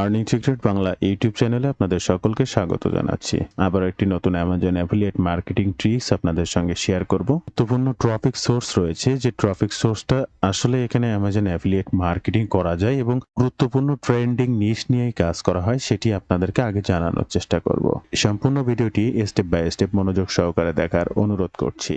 Earning secret Bangla YouTube চ্যানেলে আপনাদের সকলকে স্বাগত জানাচ্ছি। আবার একটি নতুন অ্যামাজন অ্যাফিলিয়েট মার্কেটিং ট্রিক্স আপনাদের সঙ্গে শেয়ার করব। গুরুত্বপূর্ণ ট্রফিক সোর্স রয়েছে, যে ট্রফিক সোর্সটা আসলে এখানে অ্যামাজন অ্যাফিলিয়েট মার্কেটিং করা যায় এবং গুরুত্বপূর্ণ ট্রেন্ডিং নিশ নিয়েই কাজ করা হয়, সেটি আপনাদেরকে আগে জানানোর চেষ্টা করব। সম্পূর্ণ ভিডিওটি স্টেপ বাই স্টেপ মনোযোগ সহকারে দেখার অনুরোধ করছি।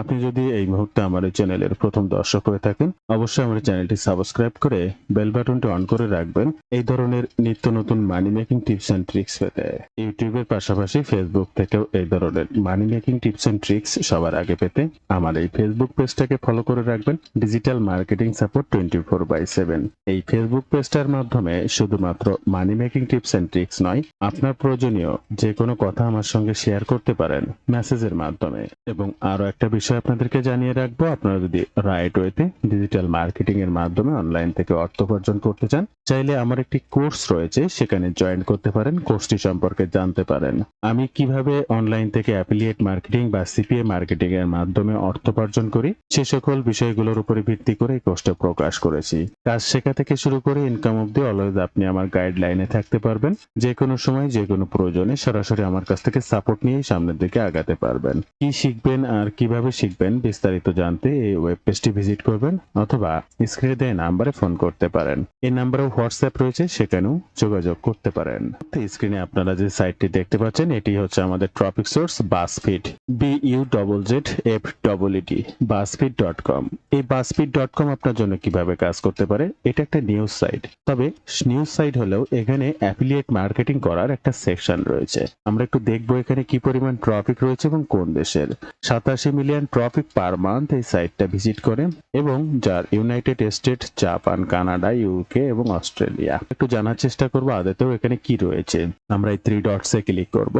আপনি যদি এই মুহূর্তে আমার এই চ্যানেলের প্রথম দর্শক হয়ে থাকেন, অবশ্যই আমার চ্যানেলটি সাবস্ক্রাইব করে বেল বাটনটি অন করে রাখবেন। এই ধরনের নিত্য নতুন money making tips and tricks পেতে। ইউটিউবের পাশাপাশি ফেসবুক থেকেও এই ধরনের money making tips and tricks সবার আগে পেতে আমার এই ফেসবুক পেজটাকে ফলো করে রাখবেন। Digital marketing support twenty four by seven এই ফেসবুক পেজটার মাধ্যমে শুধুমাত্র money making tips and tricks নয়, আপনার প্রয়োজনীয় যে কোনো কথা আমার সঙ্গে শেয়ার করতে পারেন মেসেজের মাধ্যমে। এবং আরও একটা বিষয় আপনাদেরকে জানিয়ে রাখব, আপনারা যদি রাইট ওয়েতে ডিজিটাল মার্কেটিং এর মাধ্যমে অনলাইন থেকে অর্থ উপার্জন করতে চান, চাইলে আমার একটি কোর্স রয়েছে, সেখানে জয়েন করতে পারেন, কোর্সটি সম্পর্কে জানতে পারেন। আমি কীভাবে অনলাইন থেকে অ্যাফিলিয়েট মার্কেটিং বা সিপিএ মার্কেটিং এর মাধ্যমে অর্থ উপার্জন করি, সে সকল বিষয়গুলোর উপরে ভিত্তি করে এই কোর্সটা প্রকাশ করেছি। কাজ শেখা থেকে শুরু করে ইনকাম অব্দি অলওয়েজ আপনি আমার গাইডলাইনে থাকতে পারবেন। যে কোনো সময় যে কোনো প্রয়োজনে সরাসরি আমার কাছ থেকে সাপোর্ট নিয়েই সামনের দিকে আগাতে পারবেন। কি শিখবেন আর কীভাবে শিখবেন বিস্তারিত জানতে এই ওয়েব পেজটি ভিজিট করবেন, অথবা স্ক্রিনে দেওয়া নাম্বারে ফোন করতে পারেন। এই নাম্বারেও হোয়াটসঅ্যাপ রয়েছে, সেখানেও যোগাযোগ করতে পারেন। স্ক্রিনে আপনারা যে সাইটটি দেখতে পাচ্ছেন, এটি হচ্ছে আমাদের tropic source Buzzfeet B U double Z F double E T Buzzfeet dot com এই বাসফিট ডট কম আপনার জন্য কীভাবে কাজ করতে পারে, এটা একটা নিউজ সাইট তবে নিউজ সাইট হলেও এখানে অ্যাফিলিয়েট মার্কেটিং করার একটা সেকশন রয়েছে। আমরা একটু দেখব এখানে কি পরিমাণ ট্রাফিক রয়েছে এবং কোন দেশের। সাতাশি মিলিয়ন ট্রাফিক পার মান্থ এই সাইটটা ভিজিট করে এবং যার united state Japan Canada UK এবং অস্ট্রেলিয়া একটু জানার চেষ্টা করব আদতেও এখানে কি রয়েছে। আমরা এই থ্রি ডটসে ক্লিক করব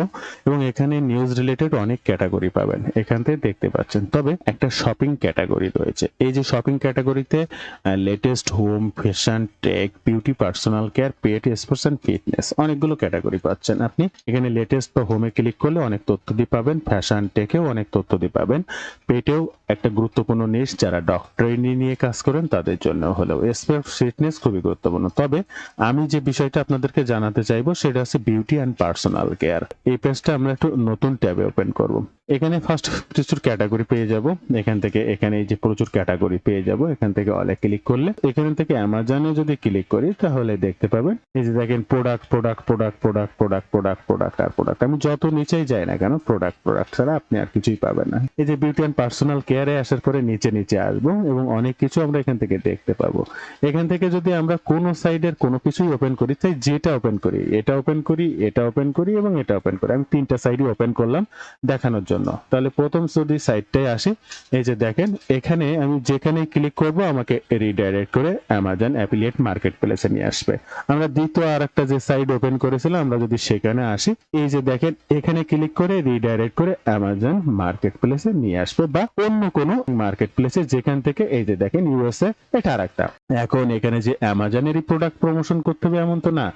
এবং এখানে নিউজ রিলেটেড অনেক ক্যাটাগরি পাবেন। এখান থেকে দেখতে পাচ্ছেন। তবে একটা শপিং ক্যাটাগরি রয়েছে। এই যে শপিং ক্যাটাগরিতে latest home fashion tech beauty personal care pet sports and fitness অনেকগুলো ক্যাটাগরি পাচ্ছেন আপনি। এখানে লেটেস্ট বা হোমে ক্লিক করলে অনেক তথ্য দিয়ে পাবেন। ফ্যাশন টেকেও অনেক তথ্য দিয়ে পাবেন। পেটেও একটা গুরুত্বপূর্ণ নিশ যারা ডক্টরি নিয়ে কাজ করেন তাদের জন্য হলেও স্পোর্টস ফিটনেস খুবই গুরুত্বপূর্ণ। তবে আমি যে বিষয়টা আপনাদেরকে জানাতে চাইব, সেটা হচ্ছে বিউটি অ্যান্ড পার্সোনাল কেয়ার এই পেজটা আমরা একটু নতুন ট্যাবে ওপেন করব। এখানে ফার্স্ট প্রচুর ক্যাটাগরি পেয়ে যাব। এখান থেকে এখানে এই যে প্রচুর ক্যাটাগরি পেয়ে যাব। এখান থেকে অলে ক্লিক করলে। এখান থেকে অ্যামাজনে যদি ক্লিক করি, তাহলে দেখতে পাবেন। এই যে দেখেন product product product product product product product আর প্রোডাক্ট আমি যত নিচেই যাই না কেন প্রোডাক্ট প্রোডাক্ট ছাড়া আপনি আর কিছুই পাবেন না। এই যে বিউটি অ্যান্ড পার্সোনাল কেয়ারে আসার পরে নিচে নিচে আসব এবং অনেক কিছু আমরা এখান থেকে দেখতে পাবো। এখান থেকে যদি আমরা কোনো সাইডের কোনো কিছুই ওপেন করি, তাই যেটা ওপেন করি, এটা ওপেন করি, এটা ওপেন করি এবং এটা ওপেন করি। আমি তিনটা সাইডই ওপেন করলাম দেখানোর জন্য। তাহলে প্রথম যদি সাইটটাই আসি, এই যে দেখেন, এখানে আমি যেখানে ক্লিক করব, আমাকে রিডাইরেক্ট করে অ্যামাজন অ্যাফিলিয়েট মার্কেট প্লেসে নিয়ে আসবে। আমরা দ্বিতীয় আর একটা যে সাইট ওপেন করেছিলাম, আমরা যদি সেখানে আসি, এই যে দেখেন, এখানে ক্লিক করে রিডাইরেক্ট করে অ্যামাজন মার্কেট প্লেসে নিয়ে আসবে বা অন্য কোনো মার্কেট প্লেসে যেখান থেকে, এই যে দেখেন ইউএসএ এটা আর একটা এখন এখানে যে অ্যামাজনেরই প্রোডাক্ট প্রমোশন করতে হবে এমন তো না।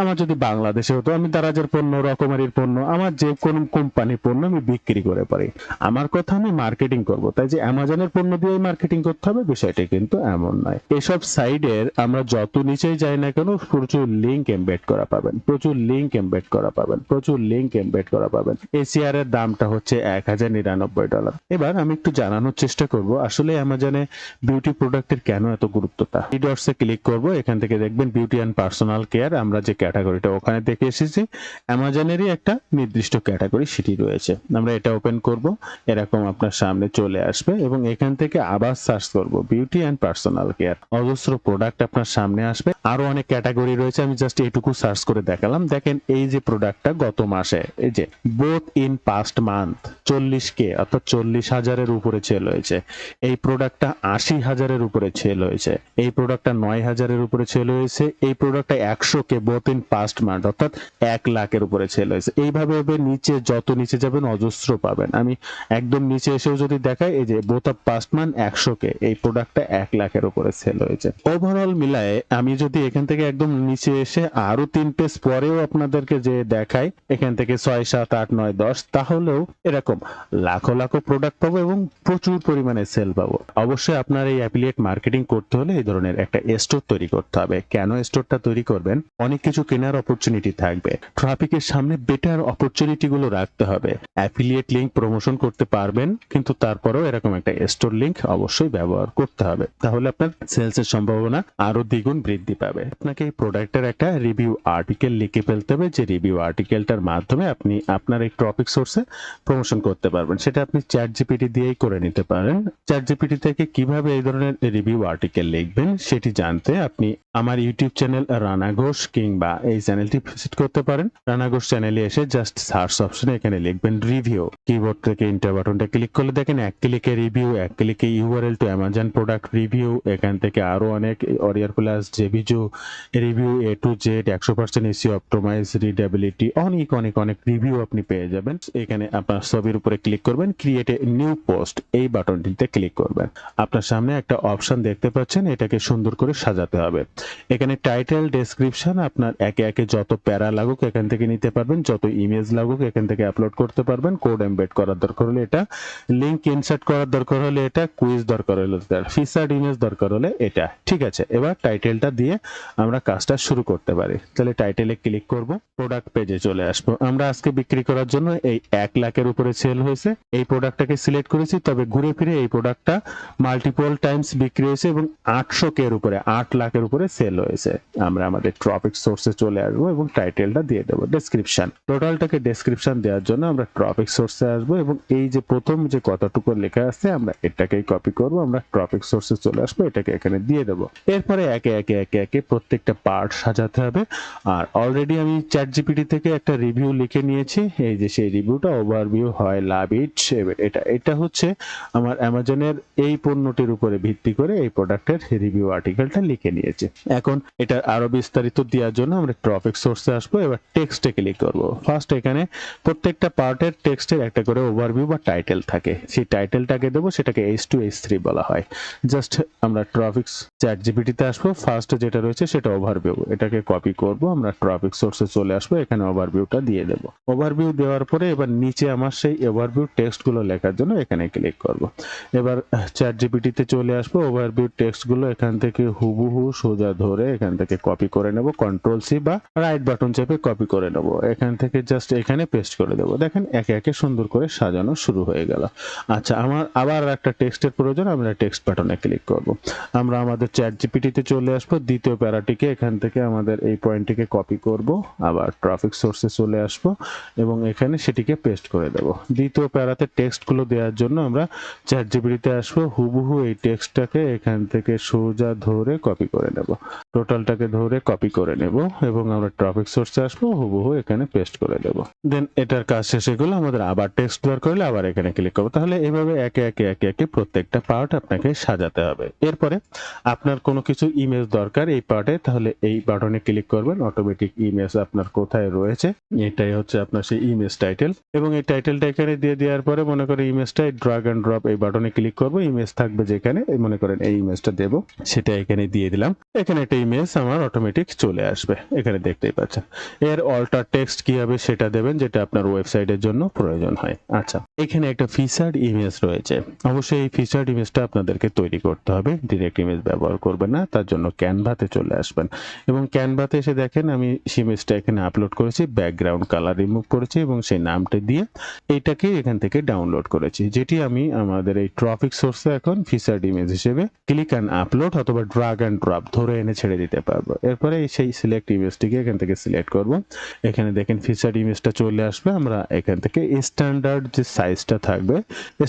আমার যদি বাংলাদেশে হতো আমি দারাজের পণ্য, রকমারির পণ্য, আমার যে কোনো কোম্পানির পণ্য আমি বিক্রি করে পারি। আমার কথা আমি মার্কেটিং করব। তাই যে অ্যামাজনের পণ্য দিয়ে মার্কেটিং করতে হবে, বিষয়টা কিন্তু এমন নয়। এসব সাইডের আমরা যত নিচেই যাই না কেন, প্রচুর লিংক এমবেড করা পাবেন। প্রচুর লিংক এমবেড করা পাবেন। প্রচুর লিংক এমবেড করা পাবেন। এসিআর এর দামটা হচ্ছে এক হাজার নিরানব্বই ডলার। এবার আমি একটু জানানোর চেষ্টা করব, আসলে অ্যামাজনে বিউটি প্রোডাক্টের কেন এত গুরুত্বটা এই ডটসে ক্লিক করব, এখান থেকে দেখবেন বিউটি অ্যান্ড পার্সোনাল কেয়ার আমরা যে ক্যাটাগরিটা ওখানে দেখে এসেছি অ্যামাজনেরই একটা নির্দিষ্ট ক্যাটাগরি সেটি রয়েছে। আমরা এটা ওপেন করব, এরকম আপনার সামনে চলে আসবে এবং এখান থেকে আবার সার্চ করব বিউটি অ্যান্ড পার্সোনাল কেয়ার অজস্র প্রোডাক্ট আপনার সামনে আসবে। আরও অনেক ক্যাটাগরি রয়েছে, আমি জাস্ট এটুকু সার্চ করে দেখালাম। দেখেন, এই যে প্রোডাক্টটা গত মাসে, এই যে বোথ ইন পাস্ট মান্থ চল্লিশ কে, অর্থাৎ চল্লিশ হাজারের উপরে সেল হয়েছে। এই প্রোডাক্টটা আশি হাজারের উপরে সেল হয়েছে। এই প্রোডাক্টটা নয় হাজারের উপরে সেল হয়েছে। এই প্রোডাক্টটা একশো K bought in past month অর্থাৎ এক লাখের উপরে সেল হয়েছে। এইভাবে নিচে, যত নিচে যাবেন, অজস্র পাবেন। আমি একদম নিচে এসেও যদি দেখাই, এই যে বোথ অফ পাস্ট মান একশো কে এই প্রোডাক্টটা এক লাখের উপরে সেল হয়েছে। ওভারঅল মিলায়ে আমি যদি এখান থেকে একদম নিচে এসে আরও তিন পেজ পরেও আপনাদেরকে যে দেখাই, এখান থেকে ছয়, সাত, আট, নয়, দশ, তাহলেও এরকম লাখো লাখো প্রোডাক্ট পাবো এবং প্রচুর পরিমাণে সেল পাবো। অবশ্যই আপনার এই অ্যাফিলিয়েট মার্কেটিং করতে হলে এই ধরনের একটা স্টোর তৈরি করতে হবে। কেন স্টোরটা তৈরি করবেন? অনেক কিছু কেনার অপরচুনিটি থাকবে। ট্রাফিকের সামনে বেটার অপরচুনিটি গুলো রাখতে হবে। অ্যাফিলিয়েট লিঙ্ক প্রমোশন করতে পারবেন, কিন্তু তারপরেও এরকম একটা স্টোর লিঙ্ক অবশ্যই ব্যবহার করতে হবে। তাহলে আপনার সেলস এর সম্ভাবনা আরও দ্বিগুণ বৃদ্ধি পাবে। আপনাকে এই প্রোডাক্টের একটা রিভিউ আর্টিকেল লিখে ফেলতে হবে, যে রিভিউ আর্টিকেলটার মাধ্যমে আপনি আপনার এই টপিক সোর্সে প্রমোশন করতে পারবেন। সেটা আপনি চ্যাট জিপিটি দিয়েই করে নিতে পারেন। চ্যাট জিপিটি থেকে কীভাবে এই ধরনের রিভিউ আর্টিকেল লিখবেন, সেটি জানতে আপনি আমার ইউটিউব চ্যানেল রানা ঘোষ কিংবা এই চ্যানেলটি ভিজিট করতে পারেন। রানা ঘোষ চ্যানেলে এসে জাস্ট সার্চ অপশনে এখানে লিখবেন রিভিউ কিবোর্ড থেকে ইন্টার বাটনটা ক্লিক করলে দেখেন এক ক্লিকে রিভিউ এক ক্লিকে URL to Amazon product review এখান থেকে আরও অনেক অরিয়ার প্লাস জেবিজু রিভিউ এ টু জেড একশো পার্সেন্ট এসি অপটোমাইজ রিডেবিলিটি অনেক অনেক অনেক রিভিউ আপনি পেয়ে যাবেন। এখানে আপনার ছবির উপরে ক্লিক করবেন ক্রিয়েট এ নিউ পোস্ট এই বাটনটিতে ক্লিক করবেন। আপনার সামনে একটা অপশন দেখতে পাচ্ছেন, এটাকে সুন্দর করে সাজাতে হবে। এখানে টাইটেল ডেসক্রিপশন আপনার একে একে যত প্যারা লাগুক এখান থেকে নিতে পারবেন, যত ইমেজ লাগুক এখান থেকে আপলোড করতে পারবেন কোড এমবেড করার দরকার হলে এটা লিংক ইনসার্ট করার দরকার হলে এটা কুইজ দরকার হলে ফিচার্ড ইমেজ দরকার হলে এটা। ঠিক আছে, এবার টাইটেলটা দিয়ে আমরা কাজটা শুরু করতে পারি। তাহলে টাইটেলে ক্লিক করব প্রোডাক্ট পেজে চলে আসব। আমরা আজকে বিক্রি করার জন্য এই এক লাখের উপরে সেল হয়েছে। এই প্রোডাক্টটাকে সিলেক্ট করেছি, তবে ঘুরে ফিরে এই প্রোডাক্টটা মাল্টিপল টাইমস বিক্রি হয়েছে এবং আটশো কে এর উপরে, আট লাখের উপরে সেল হয়েছে। আমরা আমাদের ট্রপিক সোর্সে চলে আসব এবং টাইটেলটা দিয়ে দেবো। ডেসক্রিপশন টোটালটাকে ডেসক্রিপশন দেওয়ার জন্য আমরা ট্রপিক সোর্সে আসব এবং এই যে প্রথম যে কথাটুকু লেখা আছে, আমরা এটাকেই কপি করব, আমরা ট্রপিক সোর্সে চলে আসব, এটাকে এখানে দিয়ে দেবো। এরপরে একে একে একে একে প্রত্যেকটা পার্ট সাজাতে হবে। আর অলরেডি আমি চ্যাট জিপিটি থেকে একটা রিভিউ লিখে নিয়েছি। এই যে সেই রিভিউটা ওভারভিউ হয়, লাভ ইট এটা এটা হচ্ছে আমার অ্যামাজনের এই পণ্যটির উপরে ভিত্তি করে এই প্রোডাক্টের রিভিউ আর্টিকেলটা লিখে নিয়েছে। এখন এটা আরও বিস্তারিত দেওয়ার জন্য আমরা টপিক সোর্সে আসব, এবার টেক্সটে ক্লিক করব। ফার্স্ট এখানে প্রত্যেকটা পার্টের টেক্সটের একটা করে ওভারভিউ বা টাইটেল থাকে। সেই টাইটেলটাকে দেবো, সেটাকে এইচ টু এইচ থ্রি বলা হয়। জাস্ট আমরা ট্রাফিক্স চ্যাট জিপিটিতে আসব ফার্স্ট যেটা রয়েছে সেটা ওভারভিউ এটাকে কপি করব, আমরা ট্রাফিক সোর্সে চলে আসব, এখানে ওভারভিউটা দিয়ে দেবো। ওভারভিউ দেওয়ার পরে এবার নিচে আমার সেই ওভারভিউ টেক্সটগুলো লেখার জন্য এখানে ক্লিক করব। এবার চ্যাট জিপিটিতে চলে আসব ওভারভিউ টেক্সটগুলো এখান থেকে হুবহু সোজা ধরে এখান থেকে কপি করে নেব কন্ট্রোল সি বা রাইট বাটন চেপে কপি করে নেব। এখান থেকে জাস্ট এখানে পেস্ট করে দেবো। দেখেন একে একে সুন্দর করে সাজানো শুরু হয়ে গেল। আচ্ছা আমার আবার একটা টেক্সটের প্রয়োজন আমরা টেক্সট বাটনে ক্লিক করব। আমরা আমাদের চ্যাট জিপিটিতে চলে আসব, দ্বিতীয় প্যারাটিকে, এখান থেকে আমাদের এই পয়েন্টটিকে কপি করব, আবার ট্রাফিক সোর্সে চলে আসব, এবং এখানে সেটিকে পেস্ট করে দেব। দ্বিতীয় প্যারাতে টেক্সটগুলো দেওয়ার জন্য আমরা চ্যাট জিপিটিতে আসব, হুবহু এই টেক্সটটাকে এখান থেকে সোজা ধরে কপি করে নেব। টোটালটাকে ধরে কপি করে নেব, এবং আমরা টপিক সোর্সে আসব, হুবহু এখানে পেস্ট করে দেব। দেন এটার কাজ শেষে গেলে, আমাদের আবার টেক্সট দরকার করলে আবার এখানে ক্লিক করব। তাহলে এইভাবে একে একে একে একে প্রত্যেকটা পার্ট আপনাকে সাজাতে হবে। এরপরে আপনার কোনো কিছু ইমেজ দরকার এই পার্টে তাহলে এই বাটনে ক্লিক করবেন। অটোমেটিক ইমেজ আপনার কোথায় রয়েছে? এটাই হচ্ছে আপনার সেই ইমেজ টাইটেল এবং এই টাইটেলটা এখানে দিয়ে দেওয়ার পরে মনে করেন ইমেজটা ড্রাগ অ্যান্ড ড্রপ এই বাটনে ক্লিক করব। ইমেজ থাকবে যেখানে মনে করেন এই ইমেজটা দেবো। সেটা এখানে দিয়ে দিলাম। এখানে একটা ইমেজ আমার অটোমেটিক চলে আসবে। এখানে দেখতেই পাচ্ছেন। এর অল্টার টেক্সট কি হবে সেটা দেবেন, যেটা আপনার ওয়েবসাইটের জন্য প্রয়োজন। হয়। আচ্ছা এখানে একটা ফিচার ইমেজ রয়েছে। অবশ্যই এই ফিচার্ড ইমেজটা আপনাদেরকে তৈরি করতে হবে। ডিরেক্ট ইমেজ ব্যবহার করবেন না, তার জন্য ক্যানভাতে চলে আসবেন। এবং ক্যানভাতে এসে দেখেন, আমি ইমেজটা এখানে আপলোড করেছি ব্যাকগ্রাউন্ড কালার রিমুভ করেছি এবং সেই নামটা দিয়ে এইটাকে এখান থেকে ডাউনলোড করেছি। যেটি আমি আমাদের এই ট্রাফিক সোর্সে এখন ফিচার্ড ইমেজ হিসেবে ক্লিক অ্যান্ড আপলোড অথবা ড্রাগ অ্যান্ড ড্রপ ধরে এনে ছেড়ে দিতে পারব। এরপরে সেই সিলেক্ট ইমেজটিকে এখান থেকে সিলেক্ট করব। এখানে দেখেন ফিচার্ড ইমেজটা চলে আসবে। আমরা এখান থেকে স্ট্যান্ডার্ড যে সাইজটা থাকবে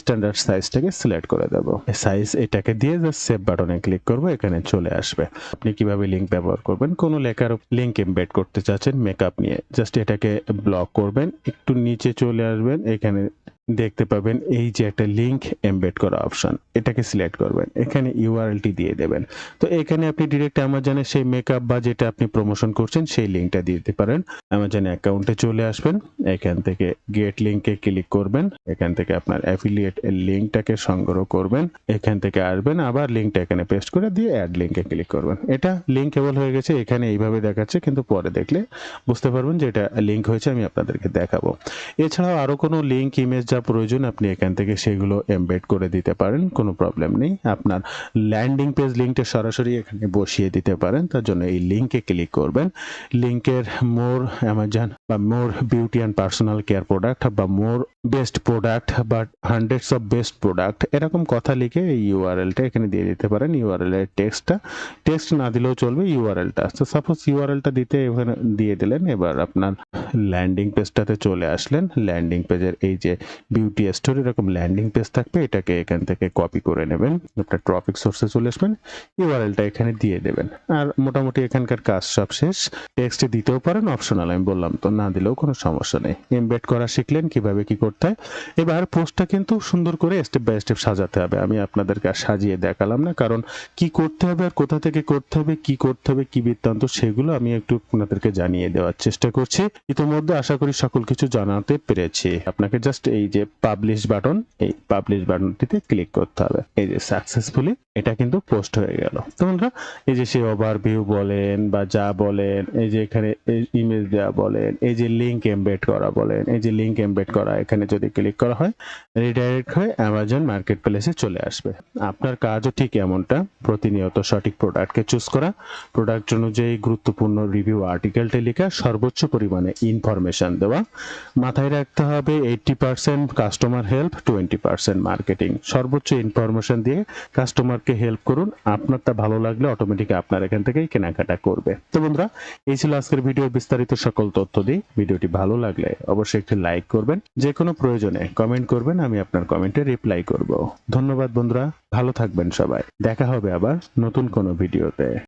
স্ট্যান্ডার্ড সাইজটাকে সিলেক্ট করে দেব। সাইজ এটাকে দিয়ে জাস্ট সেভ বাটনে ক্লিক করব, এখানে চলে আসবে। আপনি কীভাবে লিঙ্ক ব্যবহার করবেন? কোনো লেখার লিঙ্ক এমবেড করতে চাচ্ছেন মেকআপ নিয়ে জাস্ট এটাকে ব্লক করবেন, একটু নিচে চলে আসবেন, এখানে দেখতে পাবেন এই যে একটা লিংক এমবেড করা অপশন এটাকে সিলেক্ট করবেন। এখানে ইউআরএলটি দিয়ে দেবেন। তো এখানে আপনি ডিরেক্ট অ্যামাজনে সেই মেকআপ বা যেটা আপনি প্রমোশন করছেন, সেই লিঙ্কটা দিয়ে দিতে পারেন। অ্যামাজন অ্যাকাউন্টে চলে আসবেন। এখান থেকে গেট লিঙ্কে ক্লিক করবেন। এখান থেকে আপনার অ্যাফিলিয়েট লিঙ্কটাকে সংগ্রহ করবেন। এখান থেকে আসবেন, আবার লিঙ্কটা এখানে পেস্ট করে দিয়ে অ্যাড লিঙ্কে ক্লিক করবেন। এটা লিঙ্ক কেবল হয়ে গেছে, এখানে এইভাবে দেখাচ্ছে, কিন্তু পরে দেখলে বুঝতে পারবেন যে এটা লিঙ্ক হয়েছে, আমি আপনাদেরকে দেখাবো। এছাড়াও আরও কোনো লিঙ্ক ইমেজ যা প্রয়োজন, আপনি এখান থেকে সেগুলো এমবেড করে দিতে পারেন, কোনো প্রবলেম নেই। আপনার ল্যান্ডিং পেজ লিঙ্কটা সরাসরি এখানে বসিয়ে দিতে পারেন, তার জন্য এই লিঙ্কে ক্লিক করবেন। লিঙ্কের মোর অ্যামাজন বা more beauty and personal care product বা মোর বেস্ট প্রোডাক্ট বা হান্ড্রেডস অফ বেস্ট প্রোডাক্ট এরকম কথা লিখে এই ইউআরএলটা এখানে দিয়ে দিতে পারেন ইউআরএল এর টেক্সটটা। টেক্সট না দিলেও চলবে ইউআরএলটা তো সাপোজ ইউআরএলটা দিতে এখানে দিয়ে দিলেন, এবার আপনার ল্যান্ডিং পেজটাতে চলে আসলেন। ল্যান্ডিং পেজের এই যে বিউটি স্টোর এরকম ল্যান্ডিং পেজ থাকবে, এটাকে এখান থেকে কপি করে নেবেন। আপনার ট্রপিক সোর্সে চলে আসবেন ইউআরএলটা এখানে দিয়ে দেবেন। আর মোটামুটি এখানকার কাজ সব শেষ। টেক্সটে দিতেও পারেন অপশনাল আমি বললাম তো, না দিলেও কোনো সমস্যা নেই। এমবেড করা শিখলেন, কীভাবে কি করতে হয় এবার পোস্টটা কিন্তু সুন্দর করে স্টেপ বাই স্টেপ সাজাতে হবে। আমি আপনাদেরকে আর সাজিয়ে দেখালাম না, কারণ কি করতে হবে আর কোথা থেকে করতে হবে, কি করতে হবে, কি বৃত্তান্ত, সেগুলো আমি একটু আপনাদেরকে জানিয়ে দেওয়ার চেষ্টা করছি। ইতিমধ্যে আশা করি সকল কিছু জানাতে পেরেছি। আপনাকে জাস্ট এই যে পাবলিশ বাটন এই পাবলিশ বাটনটিতে ক্লিক করতে হবে। এই যে সাকসেসফুলি এটা কিন্তু পোস্ট হয়ে গেল। তো বন্ধুরা, এই যে সে ওভারভিউ বলেন বা যা বলেন, এই যে এখানে ইমেজ দেওয়া বলেন, এই যে লিংক এমবেড করা বলেন, এই যে লিংক এমবেড করা এখানে যদি ক্লিক করা হয় রিডাইরেক্ট হয়ে অ্যামাজন মার্কেট প্লেসে চলে আসবে। আপনার কাজও ঠিক এমনটা। প্রতিনিয়ত সঠিক প্রোডাক্টকে চুজ করা প্রোডাক্ট অনুযায়ী গুরুত্বপূর্ণ রিভিউ আর্টিকেলটি লেখা, সর্বোচ্চ পরিমাণে ইনফরমেশন দেওয়া, মাথায় রাখতে হবে eighty percent customer help twenty percent marketing সর্বোচ্চ ইনফরমেশন দিয়ে কাস্টমারকে হেল্প করুন, আপনারটা ভালো লাগলে অটোমেটিক আপনার এখান থেকেই কেনাকাটা করবে। তো বন্ধুরা, এই ছিল আজকের ভিডিও বিস্তারিত সকল তথ্য দিই ভিডিওটি ভালো লাগলে অবশ্যই একটি লাইক করবেন। যে কোনো প্রয়োজনে কমেন্ট করবেন, আমি আপনার কমেন্টে রিপ্লাই করব। ধন্যবাদ বন্ধুরা, ভালো থাকবেন সবাই। দেখা হবে আবার নতুন কোনো ভিডিওতে